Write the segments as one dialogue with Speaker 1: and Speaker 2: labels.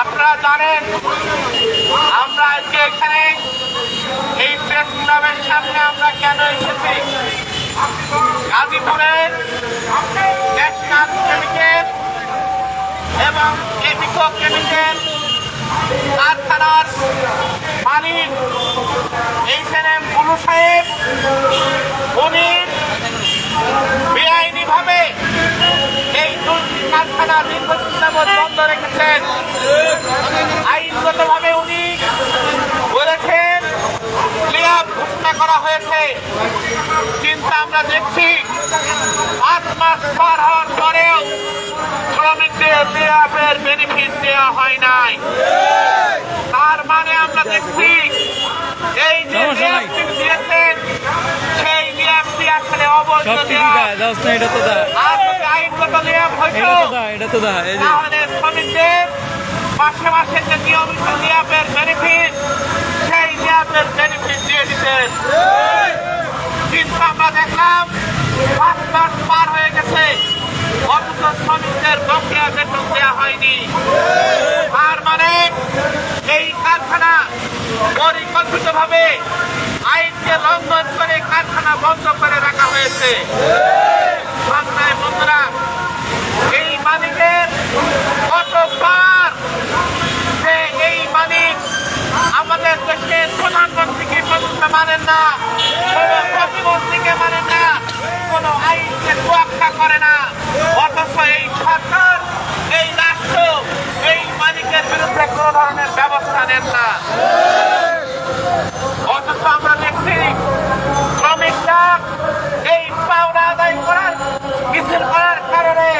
Speaker 1: আপনারা জানেন, আমরা আজকে এখানে এই প্রেস ক্লাবের সামনে আমরা কেন এসেছি? গাজীপুরের ন্যাশনাল কেমিক্যাল এবং এমিকো কেমিক্যাল কারখানার মালিক এইখানে বুলু সাহেব উনি বেআইনিভাবে এই দুটি কারখানা দীর্ঘদিন যাবৎ বন্ধ রেখেছেন। আইনগতভাবে উনি বলেছেন ক্লিয়ার ঘোষণা করা হয়েছে। কিন্তু আমরা দেখছি পাঁচ মাস পার হওয়ার পরেও শ্রমিকদের বেনিফিট দেওয়া হয় নাই তার মানে আমরা দেখছি এই যে
Speaker 2: সমস্যা নাই।
Speaker 1: লেয়াপটি দিয়েছেন সেই লেয়াপটি আসলে অবৈধ
Speaker 2: সব
Speaker 1: দেওয়া
Speaker 2: দেয় না এটা তো দেয়।
Speaker 1: আর যদি আইনগত লেয়াপ হইতো
Speaker 2: এটা তো দেয় এটা তো দেয় এই যে।
Speaker 1: শ্রমিকদের মাসে মাসে যে নিয়মিত ল্যাবের বেনিফিট সেই ল্যাবের বেনিফিট দিয়ে দিতেন কিন্তু আমরা দেখলাম পাঁচ মাস পার হয়ে গেছে। অথচ শ্রমিকদের বকেয়া বেতন দেওয়া হয়নি। তার মানে এই কারখানা পরিকল্পিতভাবে আইনকে লঙ্ঘন করে কারখানা বন্ধ করে রাখা হয়েছে। বন্ধুরা, এই মালিকের কতবার যে এই মালিক আমাদের দেশের প্রধানমন্ত্রীকে পর্যন্ত মানেন না, কোনো প্রতিমন্ত্রীকে মানেন না, কোনো আইনকে তোয়াক্কা করে না। অথচ এই সরকার, এই রাষ্ট্র, এই মালিকের বিরুদ্ধে কোনো ব্যবস্থা নেন না। অথচ আমরা দেখছি শ্রমিকরা এই পাওনা আদায় করার মিছিল করার কারণে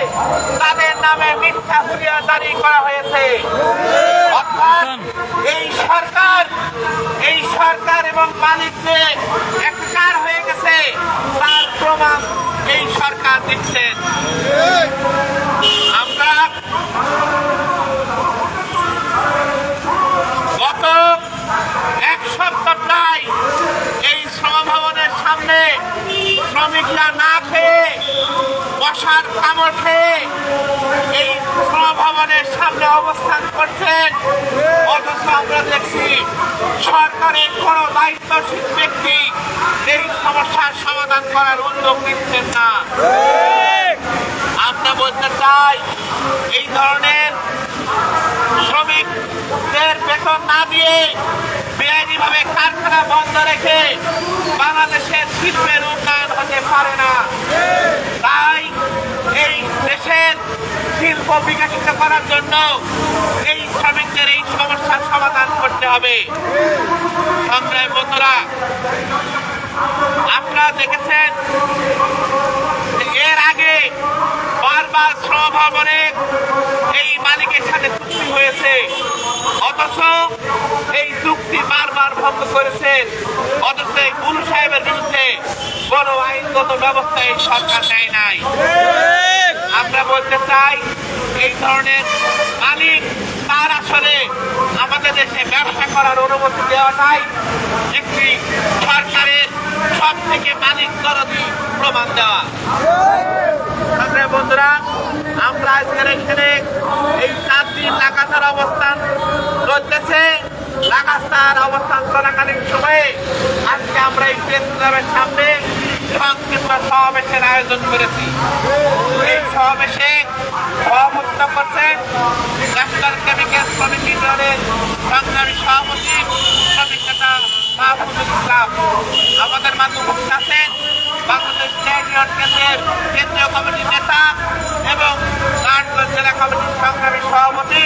Speaker 1: তাদের নামে মিথ্যা হুলিয়া জারি করা হয়েছে অর্থাৎ এই সরকার এই সরকার এবং মালিক যে এককার হয়ে গেছে তার প্রমাণ এই সরকার দিচ্ছেন আমরা গত এক সপ্তাহ প্রায় এই শ্রম ভবনের সামনে শ্রমিকরা না খেয়ে বসার কামড় খেয়ে এই শ্রম ভবনের সামনে অবস্থান করছেন। অথচ আমরা দেখছি সরকারের কোনো দায়িত্বশীল ব্যক্তি এই সমস্যার সমাধান করার উদ্যোগ নিচ্ছেন না। আমরা বলতে চাই, এই ধরনের শ্রমিকদের বেতন না দিয়ে বেআইনিভাবে কারখানা বন্ধ রেখে বাংলাদেশের শিল্পের উন্নয়ন হতে পারে না তাই এই দেশের শিল্প করার জন্য এই শ্রমিকদের এই সমস্যার সমাধান করতে হবে। সংগ্রামী বন্ধুরা, আপনারা দেখেছেন এর আগে বারবার শ্রম ভবনে এই মালিকের সাথে চুক্তি হয়েছে। অথচ এই চুক্তি বারবার ভঙ্গ করেছেন অথচ এই গুরু সাহেবের বিরুদ্ধে কোনো আইনগত ব্যবস্থা এই সরকার নেয় নাই। বলতে চাই, এই ধরনের মালিক তার আসলে আমাদের দেশে ব্যবসা করার অনুমতি দেওয়া নাই। একটি সরকারের সব থেকে মালিক দরদি প্রমাণ দেওয়া। বন্ধুরা, আমরা আজকের এখানে এই সাত দিন লাগাতার অবস্থান চলতেছে। লাগাতার অবস্থান চলাকালীন সময়ে আজকে আমরা এই ক্লাবের সামনে সংক্ষিপ্ত সমাবেশের আয়োজন করেছি। এই সমাবেশে সভাপতিত্ব করছেন ন্যাশনাল কেমিক্যাল শ্রমিক ইউনিয়নের সংগ্রামী সভাপতি, শ্রমিক নেতা মাহমুদুল ইসলাম। আমাদের মাঝে উপস্থিত আছেন বাংলাদেশ ট্রেড ইউনিয়ন কেন্দ্রের কেন্দ্রীয় কমিটির নেতা এবং নারায়ণগঞ্জ জেলা কমিটির সংগ্রামী সভাপতি